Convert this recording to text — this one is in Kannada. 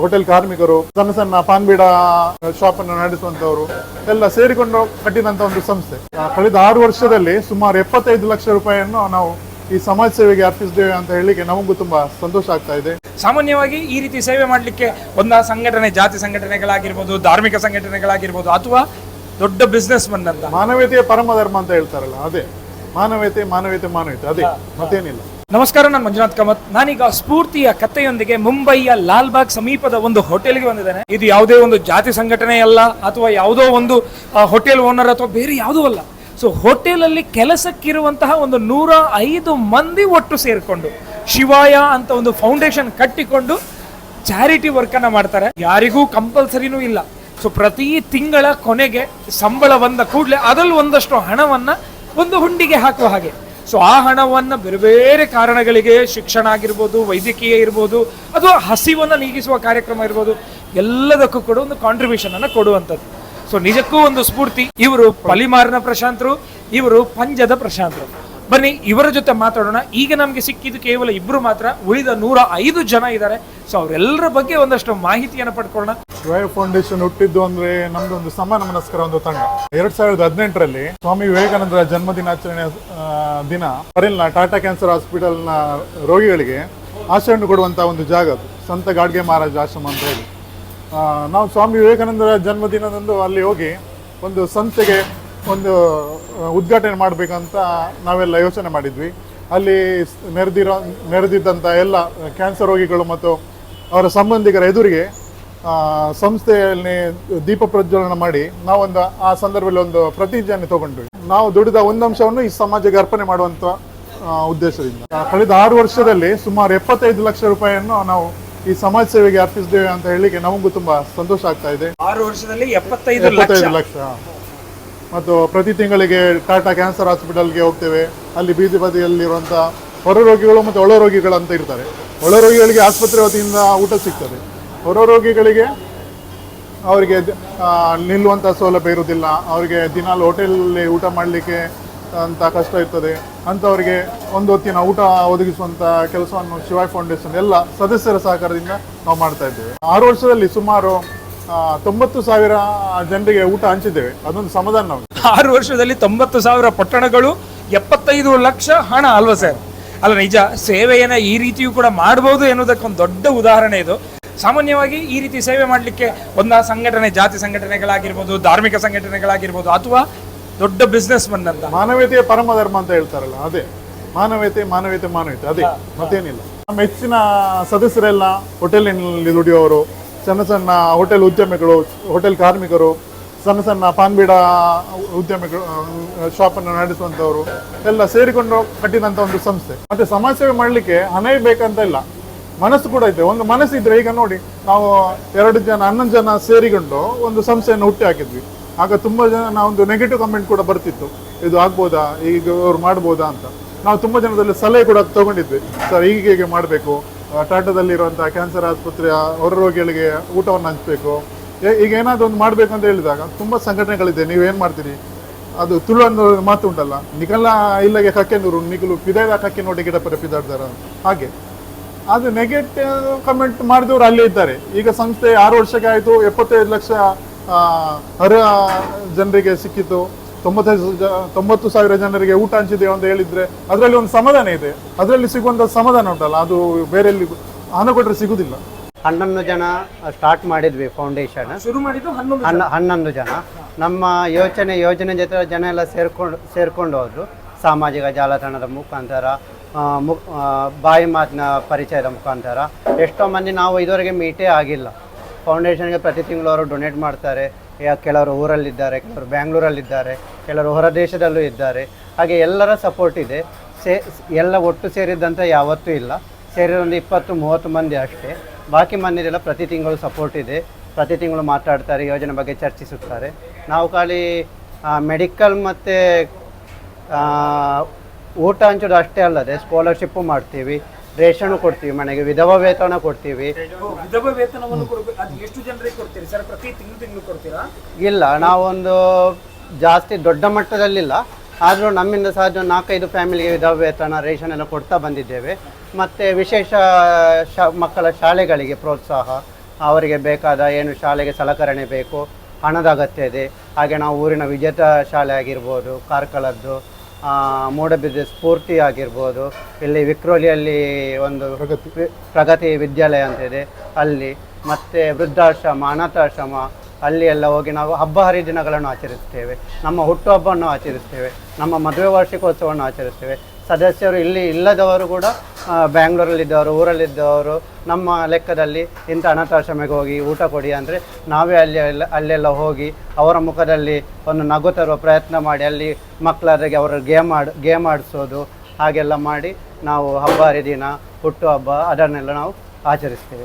ಹೋಟೆಲ್ ಕಾರ್ಮಿಕರು ಸಣ್ಣ ಸಣ್ಣ ಪಾನ್ ಬೀಡ ಶಾಪ್ ಅನ್ನು ನಡೆಸುವಂತವರು ಎಲ್ಲ ಸೇರಿಕೊಂಡು ಕಟ್ಟಿದಂತ ಒಂದು ಸಂಸ್ಥೆ. ಕಳೆದ ಆರು ವರ್ಷದಲ್ಲಿ ಸುಮಾರು ಎಪ್ಪತ್ತೈದು ಲಕ್ಷ ರೂಪಾಯಿಯನ್ನು ನಾವು ಈ ಸಮಾಜ ಸೇವೆಗೆ ಅರ್ಪಿಸಿದ್ದೇವೆ ಅಂತ ಹೇಳಿಕೆ ನಮಗೂ ತುಂಬಾ ಸಂತೋಷ ಆಗ್ತಾ ಇದೆ. ಸಾಮಾನ್ಯವಾಗಿ ಈ ರೀತಿ ಸೇವೆ ಮಾಡಲಿಕ್ಕೆ ಒಂದ ಸಂಘಟನೆ ಜಾತಿ ಸಂಘಟನೆಗಳಾಗಿರ್ಬೋದು ಧಾರ್ಮಿಕ ಸಂಘಟನೆಗಳಾಗಿರ್ಬೋದು ಅಥವಾ ದೊಡ್ಡ ಬಿಸ್ನೆಸ್ ಮನ್ ಅಂತ. ಮಾನವೀಯತೆಯ ಪರಮ ಧರ್ಮ ಅಂತ ಹೇಳ್ತಾರಲ್ಲ ಅದೇ. ಮಾನವೀಯತೆ ಮಾನವೀಯತೆ ಮಾನವೀಯತೆ ಅದೇ. ಮತ್ತೇನಿಲ್ಲ. ನಮಸ್ಕಾರ, ನಾನು ಮಂಜುನಾಥ್ ಕಾಮತ್. ನಾನೀಗ ಸ್ಫೂರ್ತಿಯ ಕಥೆಯೊಂದಿಗೆ ಮುಂಬೈಯ ಲಾಲ್ಬಾಗ್ ಸಮೀಪದ ಒಂದು ಹೋಟೆಲ್ಗೆ ಬಂದಿದ್ದೇನೆ. ಇದು ಯಾವುದೇ ಒಂದು ಜಾತಿ ಸಂಘಟನೆ ಅಲ್ಲ, ಅಥವಾ ಯಾವುದೋ ಒಂದು ಹೋಟೆಲ್ ಓನರ್ ಅಥವಾ ಬೇರೆ ಯಾವುದೂ ಅಲ್ಲ. ಸೊ ಹೋಟೆಲಲ್ಲಿ ಕೆಲಸಕ್ಕಿರುವಂತಹ ಒಂದು ನೂರ ಐದು ಮಂದಿ ಒಟ್ಟು ಸೇರಿಕೊಂಡು, ಶಿವಾಯ ಅಂತ ಒಂದು ಫೌಂಡೇಶನ್ ಕಟ್ಟಿಕೊಂಡು ಚಾರಿಟಿ ವರ್ಕನ್ನು ಮಾಡ್ತಾರೆ. ಯಾರಿಗೂ ಕಂಪಲ್ಸರಿನೂ ಇಲ್ಲ. ಸೊ ಪ್ರತಿ ತಿಂಗಳ ಕೊನೆಗೆ ಸಂಬಳ ಬಂದ ಕೂಡಲೇ ಅದರಲ್ಲಿ ಒಂದಷ್ಟು ಹಣವನ್ನ ಒಂದು ಹುಂಡಿಗೆ ಹಾಕುವ ಹಾಗೆ. ಸೊ ಆ ಹಣವನ್ನ ಬೇರೆ ಬೇರೆ ಕಾರಣಗಳಿಗೆ ಶಿಕ್ಷಣ ಆಗಿರ್ಬೋದು, ವೈದ್ಯಕೀಯ ಇರ್ಬೋದು, ಅಥವಾ ಹಸಿವನ್ನು ನೀಗಿಸುವ ಕಾರ್ಯಕ್ರಮ ಇರ್ಬೋದು, ಎಲ್ಲದಕ್ಕೂ ಕೂಡ ಒಂದು ಕಾಂಟ್ರಿಬ್ಯೂಷನ್ ಅನ್ನ ಕೊಡುವಂಥದ್ದು. ಸೊ ನಿಜಕ್ಕೂ ಒಂದು ಸ್ಫೂರ್ತಿ. ಇವರು ಪಲಿಮಾರಿನ ಪ್ರಶಾಂತರು, ಇವರು ಪಂಜದ ಪ್ರಶಾಂತರು. ಬನ್ನಿ, ಇವರ ಜೊತೆ ಮಾತಾಡೋಣ. ಈಗ ನಮಗೆ ಸಿಕ್ಕಿದ್ದು ಕೇವಲ ಇಬ್ಬರು ಮಾತ್ರ, ಉಳಿದ ನೂರ ಐದು ಜನ ಇದ್ದಾರೆ. ಸೊ ಅವರೆಲ್ಲರ ಬಗ್ಗೆ ಒಂದಷ್ಟು ಮಾಹಿತಿಯನ್ನು ಪಡ್ಕೊಳ್ಳೋಣ. ಶಿವಾಯ ಫೌಂಡೇಶನ್ ಹುಟ್ಟಿದ್ದು ಅಂದ್ರೆ ನಮ್ದೊಂದು ಸಮಾನ ಮನಸ್ಕರ ಒಂದು ತಂಡ. ಎರಡ್ ಸಾವಿರದ ಹದಿನೆಂಟರಲ್ಲಿ ಸ್ವಾಮಿ ವಿವೇಕಾನಂದರ ಜನ್ಮ ದಿನಾಚರಣೆ ದಿನ ಫರಿಲ್ನ ಟಾಟಾ ಕ್ಯಾನ್ಸರ್ ಹಾಸ್ಪಿಟಲ್ನ ರೋಗಿಗಳಿಗೆ ಆಶ್ರಯ ಕೊಡುವಂತ ಒಂದು ಜಾಗ ಅದು. ಸಂತ ಗಾಡ್ಗೆ ಮಹಾರಾಜ ಆಶ್ರಮ ಅಂತ ಹೇಳಿ. ನಾವು ಸ್ವಾಮಿ ವಿವೇಕಾನಂದರ ಜನ್ಮದಿನದಂದು ಅಲ್ಲಿ ಹೋಗಿ ಒಂದು ಸಂಸ್ಥೆಗೆ ಒಂದು ಉದ್ಘಾಟನೆ ಮಾಡಬೇಕಂತ ನಾವೆಲ್ಲ ಯೋಚನೆ ಮಾಡಿದ್ವಿ. ಅಲ್ಲಿ ನೆರೆದಿರೋ ನೆರೆದಿದ್ದಂಥ ಎಲ್ಲ ಕ್ಯಾನ್ಸರ್ ರೋಗಿಗಳು ಮತ್ತು ಅವರ ಸಂಬಂಧಿಕರ ಎದುರಿಗೆ ಆ, ಸಂಸ್ಥೆಯಲ್ಲಿ ದೀಪ ಪ್ರಜ್ವಲನ ಮಾಡಿ ನಾವೊಂದು ಆ ಸಂದರ್ಭದಲ್ಲಿ ಒಂದು ಪ್ರತಿಜ್ಞೆಯನ್ನು ತಗೊಂಡ್ವಿ. ನಾವು ದುಡಿದ ಒಂದು ಅಂಶವನ್ನು ಈ ಸಮಾಜಕ್ಕೆ ಅರ್ಪಣೆ ಮಾಡುವಂಥ ಉದ್ದೇಶದಿಂದ. ಕಳೆದ ಆರು ವರ್ಷದಲ್ಲಿ ಸುಮಾರು ಎಪ್ಪತ್ತೈದು ಲಕ್ಷ ರೂಪಾಯಿಯನ್ನು ನಾವು ಈ ಸಮಾಜ ಸೇವೆಗೆ ಅರ್ಪಿಸಿದ್ದೇವೆ ಅಂತ ಹೇಳಿಕ್ಕೆ ನಮಗೂ ತುಂಬಾ ಸಂತೋಷ ಆಗ್ತಾ ಇದೆ. ಆರು ವರ್ಷದಲ್ಲಿ ಎಪ್ಪತ್ತೈದು ಲಕ್ಷ. ಮತ್ತು ಪ್ರತಿ ತಿಂಗಳಿಗೆ ಟಾಟಾ ಕ್ಯಾನ್ಸರ್ ಹಾಸ್ಪಿಟಲ್ಗೆ ಹೋಗ್ತೇವೆ. ಅಲ್ಲಿ ಬೀದಿ ಬದಿಯಲ್ಲಿರುವಂಥ ಹೊರ ರೋಗಿಗಳು ಮತ್ತು ಒಳ ರೋಗಿಗಳು ಅಂತ ಇರ್ತಾರೆ. ಒಳ ರೋಗಿಗಳಿಗೆ ಆಸ್ಪತ್ರೆ ವತಿಯಿಂದ ಊಟ ಸಿಗ್ತದೆ. ಹೊರ ರೋಗಿಗಳಿಗೆ ಅವರಿಗೆ ನಿಲ್ಲುವಂಥ ಸೌಲಭ್ಯ ಇರುವುದಿಲ್ಲ. ಅವರಿಗೆ ದಿನಾಲು ಹೋಟೆಲಲ್ಲಿ ಊಟ ಮಾಡಲಿಕ್ಕೆ ಅಂತ ಕಷ್ಟ ಇರ್ತದೆ. ಅಂಥವರಿಗೆ ಒಂದು ಹೊತ್ತಿನ ಊಟ ಒದಗಿಸುವಂಥ ಕೆಲಸವನ್ನು ಶಿವಾಯ್ ಫೌಂಡೇಶನ್ ಎಲ್ಲ ಸದಸ್ಯರ ಸಹಕಾರದಿಂದ ನಾವು ಮಾಡ್ತಾ ಇದ್ದೇವೆ. ಆರು ವರ್ಷದಲ್ಲಿ ಸುಮಾರು ತೊಂಬತ್ತು ಸಾವಿರ ಜನರಿಗೆ ಊಟ ಹಂಚಿದ್ದೇವೆ. ಅದೊಂದು ಸಮಾಧಾನ ನಾವು ಆರು ವರ್ಷದಲ್ಲಿ ತೊಂಬತ್ತು ಸಾವಿರ ಪಟ್ಟಣಗಳು ಎಪ್ಪತ್ತೈದು ಲಕ್ಷ ಹಣ ಅಲ್ವಾ ಸರ್? ಅಲ್ಲ ನಿಜ ಸೇವೆಯನ್ನ ಈ ರೀತಿಯೂ ಕೂಡ ಮಾಡಬಹುದು ಎನ್ನುವುದಕ್ಕೊಂದು ದೊಡ್ಡ ಉದಾಹರಣೆ ಇದು. ಸಾಮಾನ್ಯವಾಗಿ ಈ ರೀತಿ ಸೇವೆ ಮಾಡಲಿಕ್ಕೆ ಒಂದ ಸಂಘಟನೆ ಜಾತಿ ಸಂಘಟನೆಗಳಾಗಿರ್ಬೋದು ಧಾರ್ಮಿಕ ಸಂಘಟನೆಗಳಾಗಿರ್ಬೋದು ಅಥವಾ ದೊಡ್ಡ ಬಿಸ್ನೆಸ್ ಮನ್ ಅಂತ. ಮಾನವೀಯತೆಯ ಪರಮ ಧರ್ಮ ಅಂತ ಹೇಳ್ತಾರಲ್ಲ ಅದೇ. ಮಾನವೀಯತೆ ಮಾನವೀಯತೆ ಮಾನವೀಯತೆ ಅದೇ. ಮತ್ತೇನಿಲ್ಲ. ನಮ್ಮ ಹೆಚ್ಚಿನ ಸದಸ್ಯರೆಲ್ಲ ಹೋಟೆಲ್ನಲ್ಲಿ ದುಡಿಯೋರು ಸಣ್ಣ ಸಣ್ಣ ಹೋಟೆಲ್ ಉದ್ಯಮಿಗಳು, ಹೋಟೆಲ್ ಕಾರ್ಮಿಕರು, ಸಣ್ಣ ಸಣ್ಣ ಪಾನ್ಬೀಡ ಉದ್ಯಮಿಗಳು ಶಾಪನ್ನು ನಡೆಸುವಂಥವರು ಎಲ್ಲ ಸೇರಿಕೊಂಡು ಕಟ್ಟಿದಂಥ ಒಂದು ಸಂಸ್ಥೆ. ಮತ್ತೆ ಸಮಾಜ ಸೇವೆ ಮಾಡಲಿಕ್ಕೆ ಹಣವೇ ಬೇಕಂತ ಇಲ್ಲ. ಮನಸ್ಸು ಕೂಡ ಇದೆ. ಒಂದು ಮನಸ್ಸಿದ್ರೆ ಈಗ ನೋಡಿ, ನಾವು ಎರಡು ಜನ, ಹನ್ನೊಂದು ಜನ ಸೇರಿಕೊಂಡು ಒಂದು ಸಂಸ್ಥೆಯನ್ನು ಹುಟ್ಟಿ ಹಾಕಿದ್ವಿ. ಆಗ ತುಂಬಾ ಜನ ಒಂದು ನೆಗೆಟಿವ್ ಕಮೆಂಟ್ ಕೂಡ ಬರ್ತಿತ್ತು. ಇದು ಆಗ್ಬೋದಾ? ಈಗ ಅವ್ರು ಮಾಡ್ಬೋದಾ ಅಂತ. ನಾವು ತುಂಬಾ ಜನದಲ್ಲಿ ಸಲಹೆ ಕೂಡ ತಗೊಂಡಿದ್ವಿ. ಸರ್ ಈಗ ಹೇಗೆ ಮಾಡಬೇಕು. ಟಾಟಾದಲ್ಲಿರುವಂತಹ ಕ್ಯಾನ್ಸರ್ ಆಸ್ಪತ್ರೆಯ ಹೊರ ರೋಗಿಗಳಿಗೆ ಊಟವನ್ನು ಹಂಚಬೇಕು. ಈಗ ಏನಾದ್ರು ಒಂದು ಮಾಡಬೇಕು ಅಂತ ಹೇಳಿದಾಗ ತುಂಬಾ ಸಂಘಟನೆಗಳಿದೆ ನೀವೇನು ಮಾಡ್ತೀರಿ? ಅದು ತುಳು ಅನ್ನೋ ಮಾತು ಉಂಟಲ್ಲ, ನಿಖಲ ಇಲ್ಲಗೆ ಕಕ್ಕೆನೂರು ನಿಗಲು ಪಿದಾಯ್ದ ಕಕ್ಕೆ ನೋಡಿ ಗಿಡ ಪರ ಪಿದಾಡ್ದಾರ ಹಾಗೆ. ಅದು ನೆಗೆಟಿವ್ ಕಮೆಂಟ್ ಮಾಡಿದವರು ಅಲ್ಲೇ ಇದ್ದಾರೆ. ಈಗ ಸಂಸ್ಥೆ ಆರು ವರ್ಷಕ್ಕೆ ಆಯಿತು, ಎಪ್ಪತ್ತೈದು ಲಕ್ಷ ಅರ್ಹ ಜನರಿಗೆ ಸಿಕ್ಕಿತು ತೊಂಬತ್ತೈದು ಜ ತೊಂಬತ್ತು ಸಾವಿರ ಜನರಿಗೆ ಊಟ ಹಂಚಿದ್ದೇವೆ ಅಂತ ಹೇಳಿದ್ರೆ ಅದರಲ್ಲಿ ಒಂದು ಸಮಾಧಾನ ಇದೆ. ಅದರಲ್ಲಿ ಸಿಗುವಂಥ ಸಮಾಧಾನ ಉಂಟಲ್ಲ ಅದು ಬೇರೆ ಎಲ್ಲಿ ಹಣ ಕೊಟ್ಟರೆ ಸಿಗುದಿಲ್ಲ. ಹನ್ನೊಂದು ಜನ ಸ್ಟಾರ್ಟ್ ಮಾಡಿದ್ವಿ ಫೌಂಡೇಶನ್ ಶುರು ಮಾಡಿದ್ದು ಹನ್ನೊಂದು ಹನ್ನೊಂದು ಜನ. ನಮ್ಮ ಯೋಚನೆ ಯೋಜನೆ ಜೊತೆ ಜನ ಎಲ್ಲ ಸೇರ್ಕೊಂಡು ಸೇರ್ಕೊಂಡು ಹೋದ್ರು. ಸಾಮಾಜಿಕ ಜಾಲತಾಣದ ಮುಖಾಂತರ ಆ, ಮು ಬಾಯಿ ಮಾತಿನ ಪರಿಚಯದ ಮುಖಾಂತರ. ಎಷ್ಟೋ ಮಂದಿ ನಾವು ಇದುವರೆಗೆ ಮೀಟೇ ಆಗಿಲ್ಲ. ಫೌಂಡೇಶನ್ಗೆ ಪ್ರತಿ ತಿಂಗಳು ಅವರು ಡೊನೇಟ್ ಮಾಡ್ತಾರೆ. ಕೆಲವರು ಊರಲ್ಲಿದ್ದಾರೆ, ಕೆಲವರು ಬ್ಯಾಂಗ್ಳೂರಲ್ಲಿದ್ದಾರೆ, ಕೆಲವರು ಹೊರ ದೇಶದಲ್ಲೂ ಇದ್ದಾರೆ. ಹಾಗೆ ಎಲ್ಲರ ಸಪೋರ್ಟ್ ಇದೆ. ಸೇ, ಎಲ್ಲ ಒಟ್ಟು ಸೇರಿದ್ದಂಥ ಯಾವತ್ತೂ ಇಲ್ಲ. ಸೇರಿದೊಂದು ಇಪ್ಪತ್ತು, ಮೂವತ್ತು ಮಂದಿ ಅಷ್ಟೇ. ಬಾಕಿ ಮಂದಿದೆಲ್ಲ ಪ್ರತಿ ತಿಂಗಳು ಸಪೋರ್ಟ್ ಇದೆ. ಪ್ರತಿ ತಿಂಗಳು ಮಾತಾಡ್ತಾರೆ, ಯೋಜನೆ ಬಗ್ಗೆ ಚರ್ಚಿಸುತ್ತಾರೆ. ನಾವು ಖಾಲಿ ಮೆಡಿಕಲ್ ಮತ್ತು ಊಟ ಹಂಚೋದು ಅಷ್ಟೇ ಅಲ್ಲದೆ ಸ್ಕಾಲರ್ಶಿಪ್ಪು ಮಾಡ್ತೀವಿ. ರೇಷನು ಕೊಡ್ತೀವಿ ಮನೆಗೆ ವಿಧವ ವೇತನ ಕೊಡ್ತೀವಿ. ವಿಧವಾ ವೇತನವನ್ನು ಕೊಡಬೇಕು. ಅದು ಎಷ್ಟು ಜನರಿಗೆ ಕೊಡ್ತೀರಿ ಸರ್? ಪ್ರತಿ ತಿಂಗಳು ತಿಂಗಳು ಕೊಡ್ತೀರಾ? ಇಲ್ಲ ನಾವೊಂದು ಜಾಸ್ತಿ ದೊಡ್ಡ ಮಟ್ಟದಲ್ಲಿಲ್ಲ. ಆದರೂ ನಮ್ಮಿಂದ ಒಂದು ನಾಲ್ಕೈದು ಫ್ಯಾಮಿಲಿಗೆ ವಿಧವ ವೇತನ ರೇಷನ್ ಎಲ್ಲ ಕೊಡ್ತಾ ಬಂದಿದ್ದೇವೆ. ಮತ್ತು ವಿಶೇಷ ಶಾ ಮಕ್ಕಳ ಶಾಲೆಗಳಿಗೆ ಪ್ರೋತ್ಸಾಹ. ಅವರಿಗೆ ಬೇಕಾದ ಏನು ಶಾಲೆಗೆ ಸಲಕರಣೆ ಬೇಕು ಹಣದ ಅಗತ್ಯ ಇದೆ. ಹಾಗೆ ನಾವು ಊರಿನ ವಿಜೇತ ಶಾಲೆ ಆಗಿರ್ಬೋದು ಕಾರ್ಕಳದ್ದು ಮೂಡಬಿದ್ರೆ ಸ್ಫೂರ್ತಿ ಆಗಿರ್ಬೋದು. ಇಲ್ಲಿ ವಿಕ್ರೋಲಿಯಲ್ಲಿ ಒಂದು ಪ್ರಗತಿ. ಪ್ರಗತಿ ವಿದ್ಯಾಲಯ ಅಂತ ಇದೆ. ಅಲ್ಲಿ ಮತ್ತೆ ವೃದ್ಧಾಶ್ರಮ ಅನಾಥಾಶ್ರಮ ಅಲ್ಲಿ ಎಲ್ಲ ಹೋಗಿ ನಾವು ಹಬ್ಬ ಹರಿದಿನಗಳನ್ನು ಆಚರಿಸ್ತೇವೆ ನಮ್ಮ ಹುಟ್ಟುಹಬ್ಬವನ್ನು ಆಚರಿಸ್ತೇವೆ ನಮ್ಮ ಮದುವೆ ವಾರ್ಷಿಕೋತ್ಸವವನ್ನು ಆಚರಿಸ್ತೇವೆ ಸದಸ್ಯರು ಇಲ್ಲಿ ಇಲ್ಲದವರು ಕೂಡ ಬ್ಯಾಂಗ್ಳೂರಲ್ಲಿದ್ದವರು, ಊರಲ್ಲಿದ್ದವರು, ನಮ್ಮ ಲೆಕ್ಕದಲ್ಲಿ ಇಂಥ ಅನಾಥಾಶ್ರಮಕ್ಕೆ ಹೋಗಿ ಊಟ ಕೊಡಿ ಅಂದರೆ ನಾವೇ ಅಲ್ಲಿ ಅಲ್ಲೆಲ್ಲ ಹೋಗಿ ಅವರ ಮುಖದಲ್ಲಿ ಒಂದು ನಗು ತರುವ ಪ್ರಯತ್ನ ಮಾಡಿ, ಅಲ್ಲಿ ಮಕ್ಕಳಾದಾಗೆ ಅವರ ಗೇಮ್ ಆಡ್, ಗೇಮ್ ಆಡಿಸೋದು, ಹಾಗೆಲ್ಲ ಮಾಡಿ ನಾವು ಹಬ್ಬ ಹರಿದಿನ ಹುಟ್ಟುಹಬ್ಬ ಅದನ್ನೆಲ್ಲ ನಾವು ಆಚರಿಸ್ತೇವೆ.